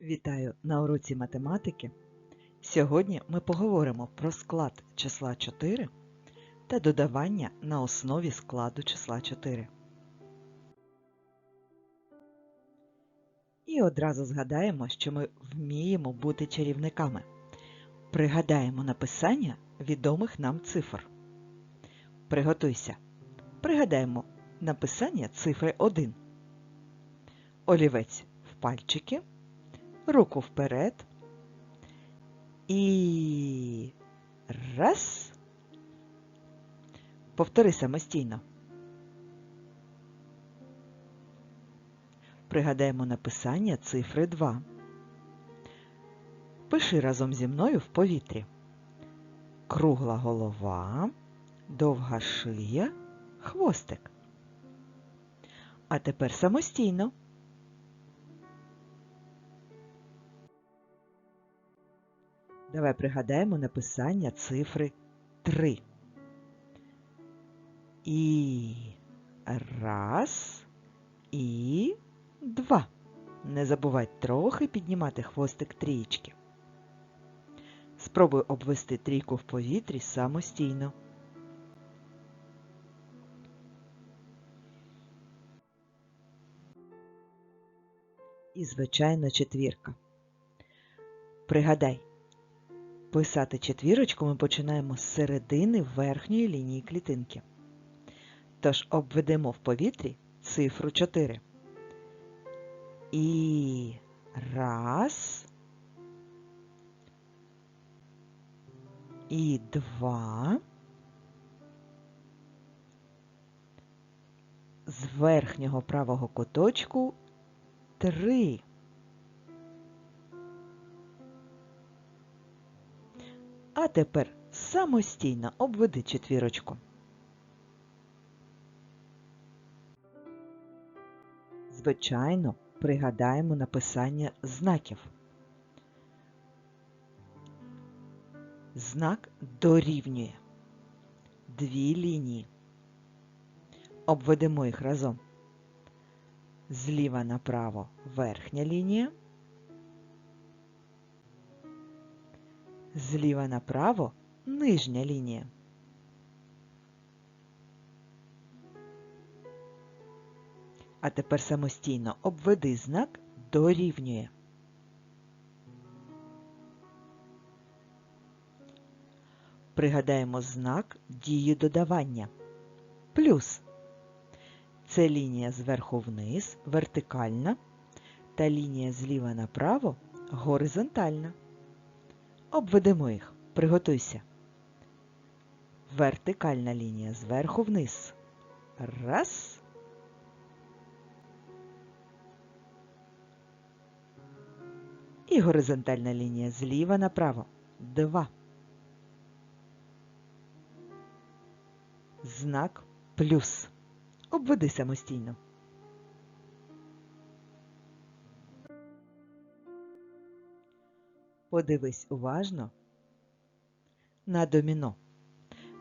Вітаю на уроці математики. Сьогодні ми поговоримо про склад числа 4 та додавання на основі складу числа 4. І одразу згадаємо, що ми вміємо бути чарівниками. Пригадаємо написання відомих нам цифр. Приготуйся. Пригадаємо написання цифри 1. Олівець в пальчики руку вперед. І раз. Повтори самостійно. Пригадаємо написання цифри 2. Пиши разом зі мною в повітрі. Кругла голова, довга шия, хвостик. А тепер самостійно. Давай пригадаємо написання цифри 3. І раз, і два. Не забувай трохи піднімати хвостик трієчки. Спробуй обвести трійку в повітрі самостійно. І, звичайно, четвірка. Пригадай, Писати четвірочку ми починаємо з середини верхньої лінії клітинки. Тож обведемо в повітрі цифру 4. І раз. І два. З верхнього правого куточку три. А тепер самостійно обведи четвірочку. Звичайно, пригадаємо написання знаків. Знак дорівнює. Дві лінії. Обведемо їх разом. Зліва направо верхня лінія. Зліва направо нижня лінія. А тепер самостійно обведи знак дорівнює. Пригадаємо знак дії додавання. Плюс. Це лінія зверху вниз, вертикальна, та лінія зліва направо горизонтальна. Обведемо їх. Приготуйся. Вертикальна лінія зверху вниз. Раз. І горизонтальна лінія зліва направо. Два. Знак плюс. Обведи самостійно. Подивись уважно на доміно.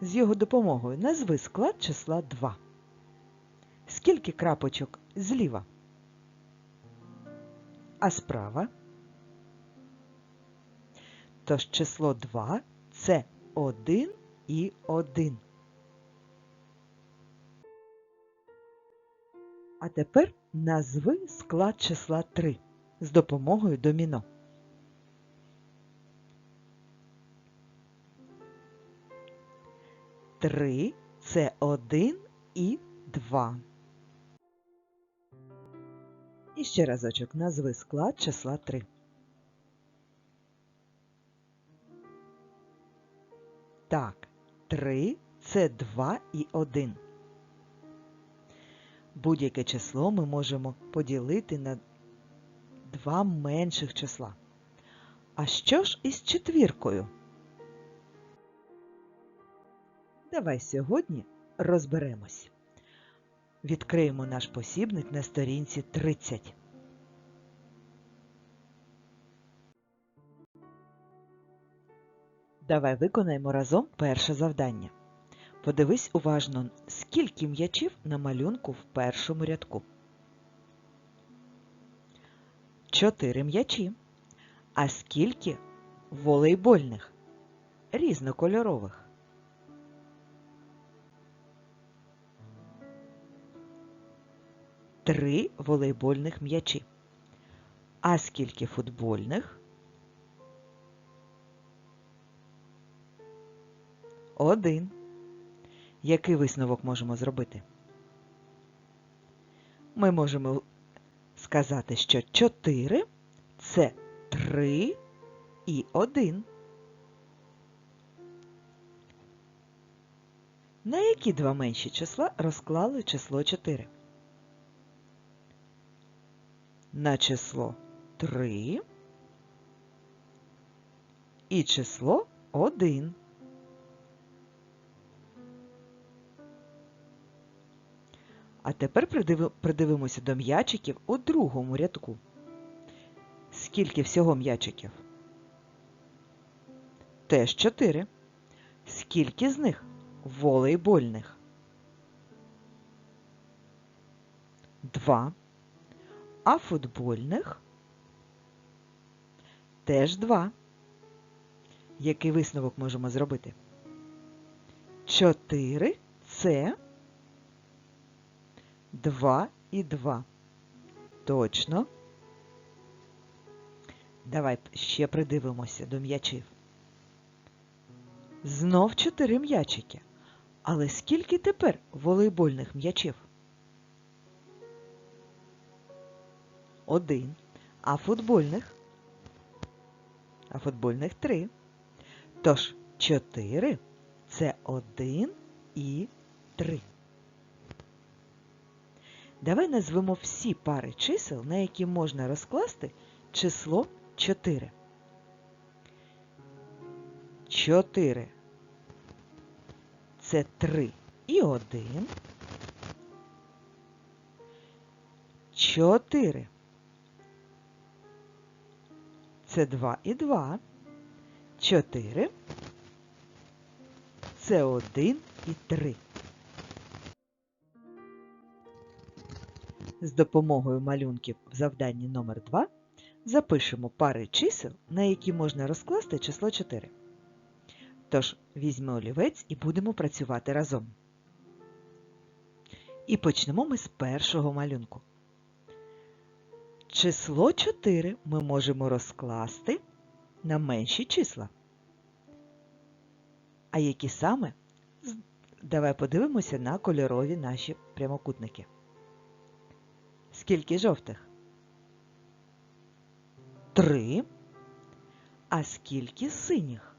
З його допомогою назви склад числа 2. Скільки крапочок зліва? А справа? Тож число 2 це 1 і 1. А тепер назви склад числа 3 з допомогою доміно. 3 це 1 і 2. І ще разочок назви склад числа 3. Так, 3 це 2 і 1. Будь-яке число ми можемо поділити на два менших числа. А що ж із четвіркою? Давай сьогодні розберемось. Відкриємо наш посібник на сторінці 30. Давай виконаємо разом перше завдання. Подивись уважно, скільки м'ячів на малюнку в першому рядку. Чотири м'ячі. А скільки волейбольних різнокольорових? Три волейбольних м'ячі. А скільки футбольних? Один. Який висновок можемо зробити? Ми можемо сказати, що 4 це 3 і 1. На які два менші числа розклали число 4? На число 3 і число 1. А тепер придивимося до м'ячиків у другому рядку. Скільки всього м'ячиків? Теж 4. Скільки з них волейбольних? 2. А футбольних? Теж 2. Який висновок можемо зробити? 4 це 2 і 2. Точно. Давай ще придивимося до м'ячів. Знов чотири м'ячики. Але скільки тепер волейбольних м'ячів? Один. А футбольних? А футбольних три. Тож чотири це один і три. Давай назвемо всі пари чисел, на які можна розкласти число 4. 4 це 3 і 1. 4 це 2 і 2. 4 це 1 і 3. З допомогою малюнків в завданні номер 2 запишемо пари чисел, на які можна розкласти число 4. Тож, візьми олівець і будемо працювати разом. І почнемо ми з першого малюнку. Число 4 ми можемо розкласти на менші числа. А які саме? Давай подивимося на кольорові наші прямокутники. Скільки жовтих? Три. А скільки синіх?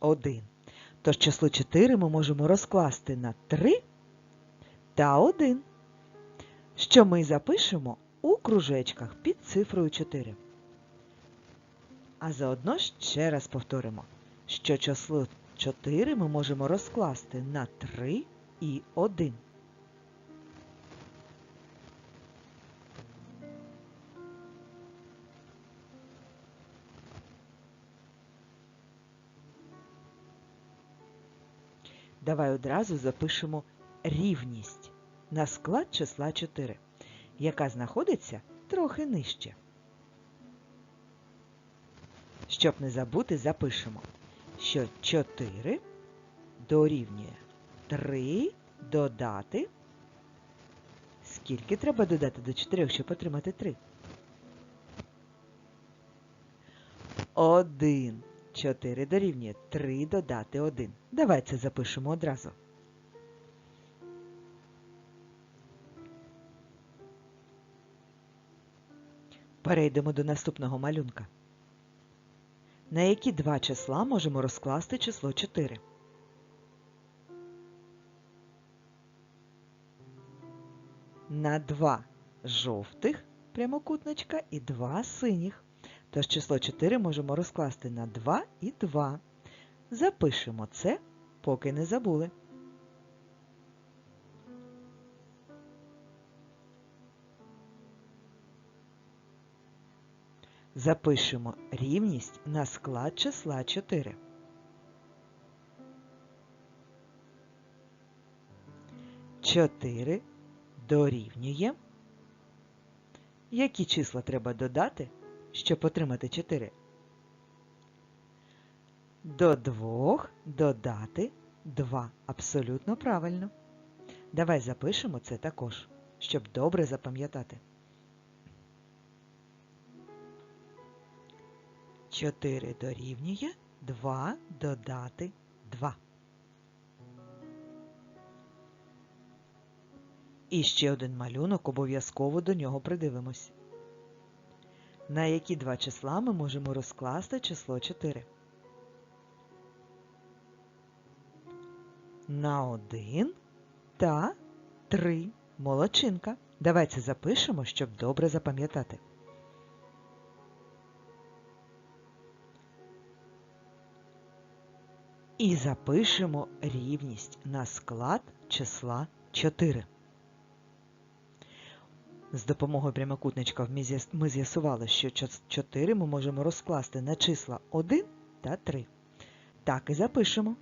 Один. Тож число 4 ми можемо розкласти на 3 та 1, що ми запишемо у кружечках під цифрою 4. А заодно ще раз повторимо, що число 4 ми можемо розкласти на 3 і 1. Давай одразу запишемо рівність на склад числа 4, яка знаходиться трохи нижче. Щоб не забути, запишемо, що 4 дорівнює 3 додати. Скільки треба додати до 4, щоб отримати 3? 1. 4 дорівнює 3 додати 1. Давай це запишемо одразу. Перейдемо до наступного малюнка. На які два числа можемо розкласти число 4? На два жовтих прямокутничка і два синіх. Тож число 4 можемо розкласти на 2 і 2. Запишемо це, поки не забули. Запишемо рівність на склад числа 4. Чотири дорівнює. Які числа треба додати, щоб отримати 4? До 2 додати 2. Абсолютно правильно. Давай запишемо це також, щоб добре запам'ятати. 4 дорівнює 2 додати 2. І ще один малюнок, обов'язково до нього придивимось. На які два числа ми можемо розкласти число 4? На 1 та 3. Молодчинка. Давай це запишемо, щоб добре запам'ятати. І запишемо рівність на склад числа 4. З допомогою прямокутничка ми з'ясували, що 4 ми можемо розкласти на числа 1 та 3. Так і запишемо.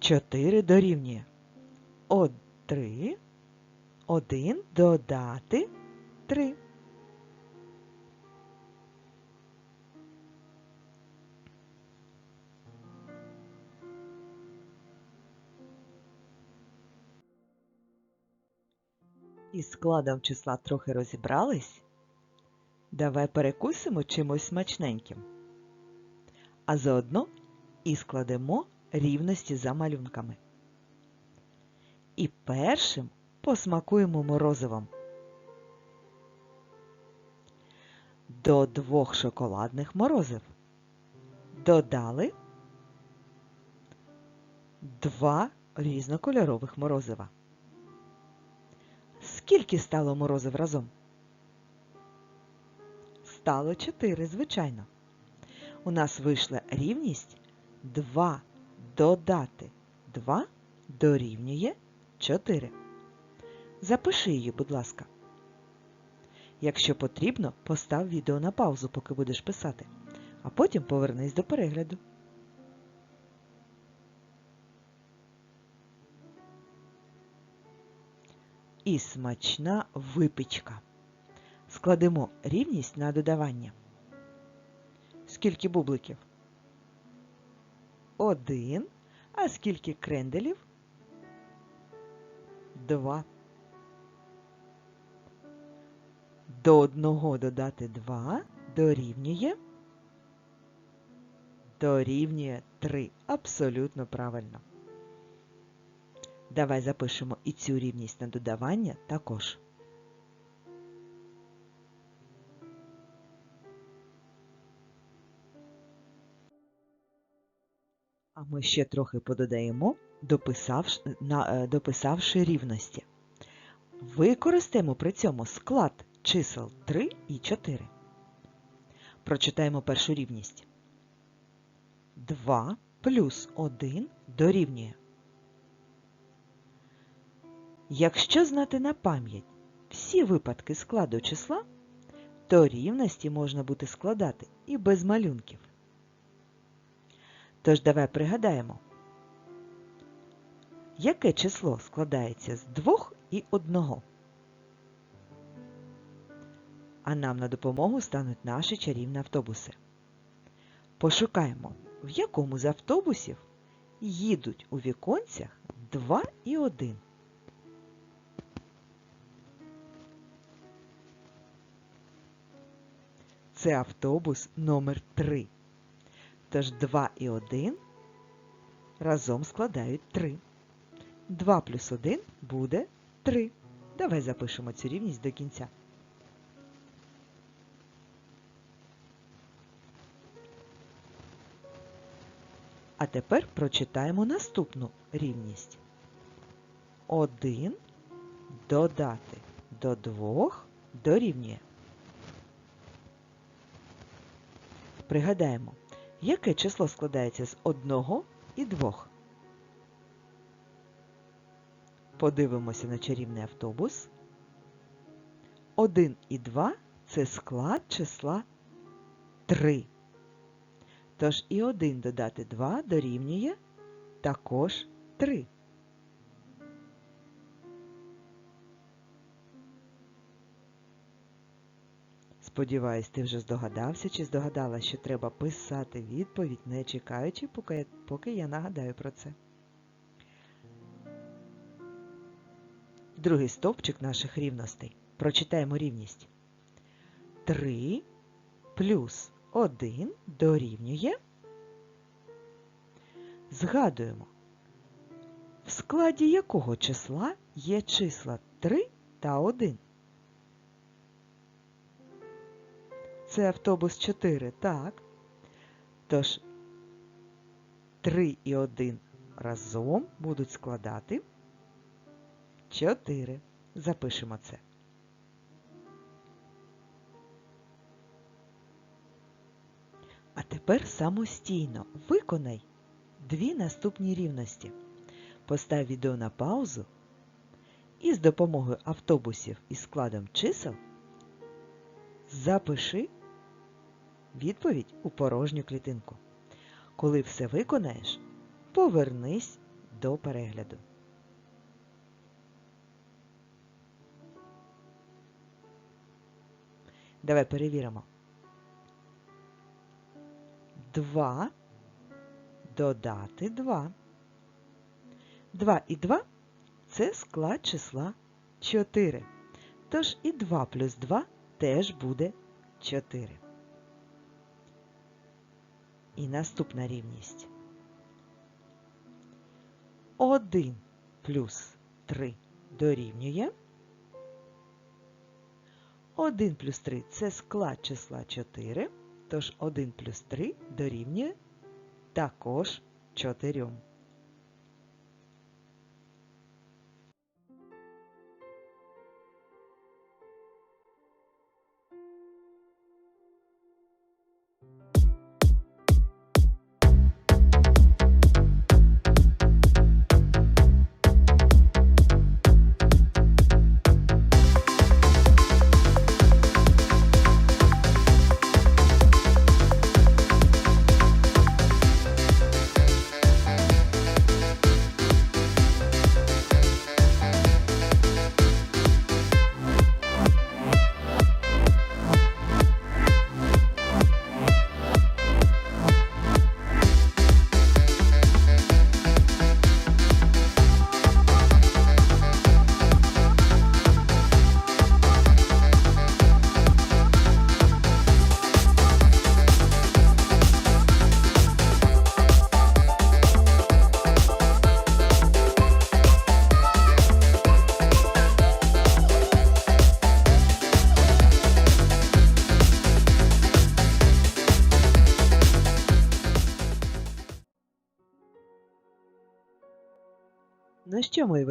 4 дорівнює 3, 1 додати 3. Із складом числа трохи розібрались. Давай перекусимо чимось смачненьким. А заодно і складемо рівності за малюнками. І першим посмакуємо морозивом. До двох шоколадних морозив додали два різнокольорових морозива. Скільки стало морозив разом? Стало 4, звичайно. У нас вийшла рівність 2 додати 2 дорівнює 4. Запиши її, будь ласка. Якщо потрібно, постав відео на паузу, поки будеш писати, а потім повернись до перегляду. І смачна випічка. Складемо рівність на додавання. Скільки бубликів? Один. А скільки кренделів? Два. До одного додати два дорівнює. Дорівнює три. Абсолютно правильно. Давай запишемо і цю рівність на додавання також. А ми ще трохи пододаємо, дописавши, на, е, дописавши рівності. Використаємо при цьому склад чисел 3 і 4. Прочитаємо першу рівність. 2 плюс 1 дорівнює. Якщо знати на пам'ять всі випадки складу числа, то рівності можна буде складати і без малюнків. Тож давай пригадаємо, яке число складається з двох і одного? А нам на допомогу стануть наші чарівні автобуси. Пошукаємо, в якому з автобусів їдуть у віконцях 2 і 1. Це автобус номер 3 Тож 2 і 1 разом складають 3. 2 плюс 1 буде 3. Давай запишемо цю рівність до кінця. А тепер прочитаємо наступну рівність. 1 додати до 2 дорівнює. Пригадаємо, Яке число складається з одного і двох? Подивимося на чарівний автобус. 1 і 2 це склад числа 3. Тож і 1 додати 2 дорівнює також 3. Сподіваюсь, ти вже здогадався чи здогадала, що треба писати відповідь, не чекаючи, поки, поки я нагадаю про це. Другий стовпчик наших рівностей. Прочитаємо рівність. 3 плюс 1 дорівнює. Згадуємо, в складі якого числа є числа 3 та 1. Це автобус 4, так. Тож 3 і 1 разом будуть складати 4. Запишемо це. А тепер самостійно виконай дві наступні рівності. Постав відео на паузу і з допомогою автобусів із складом чисел запиши відповідь у порожню клітинку. Коли все виконаєш, повернись до перегляду. Давай перевіримо. 2 додати 2. 2 і 2 це склад числа 4. Тож і 2 плюс 2 теж буде 4. І наступна рівність. 1 плюс 3 дорівнює. 1 плюс 3 це склад числа 4, тож 1 плюс 3 дорівнює також 4.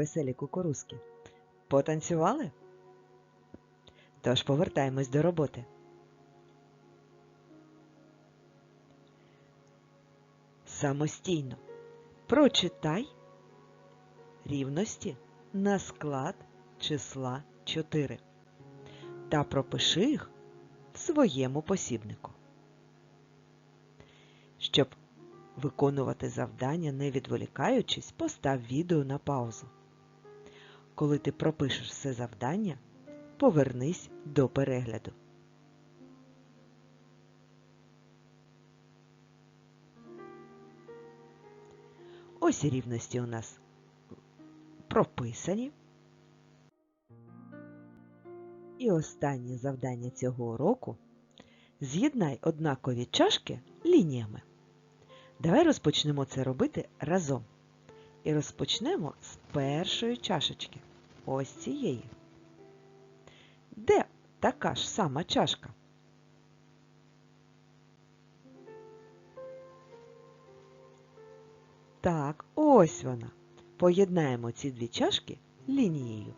Веселі кукурузки? Потанцювали? Тож повертаємось до роботи. Самостійно прочитай рівності на склад числа 4 та пропиши їх в своєму посібнику. Щоб виконувати завдання, не відволікаючись, постав відео на паузу. Коли ти пропишеш все завдання, повернись до перегляду. Ось рівності у нас прописані. І останнє завдання цього уроку з'єднай однакові чашки лініями. Давай розпочнемо це робити разом. І розпочнемо з першої чашечки. Ось цієї. Де така ж сама чашка? Так, ось вона. Поєднаємо ці дві чашки лінією.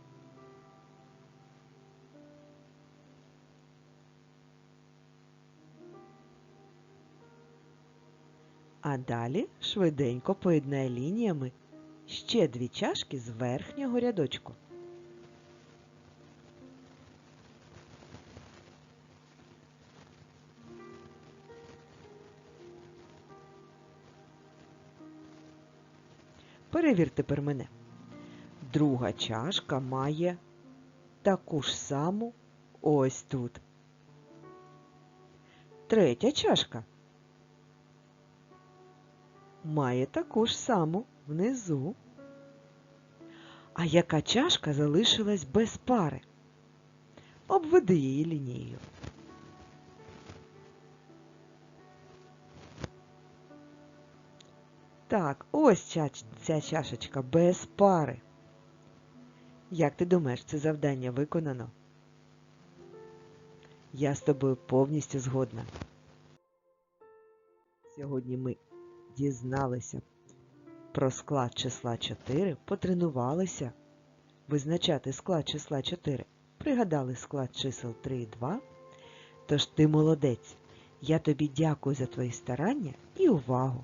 А далі швиденько поєднай лініями ще дві чашки з верхнього рядочку. Перевір тепер мене. Друга чашка має таку ж саму ось тут. Третя чашка має таку ж саму внизу. А яка чашка залишилась без пари? Обведи її лінією. Так, ось ця, ця чашечка без пари. Як ти думаєш, це завдання виконано? Я з тобою повністю згодна. Сьогодні ми дізналися про склад числа 4, потренувалися визначати склад числа 4, пригадали склад чисел 3 і 2. Тож ти молодець. Я тобі дякую за твої старання і увагу.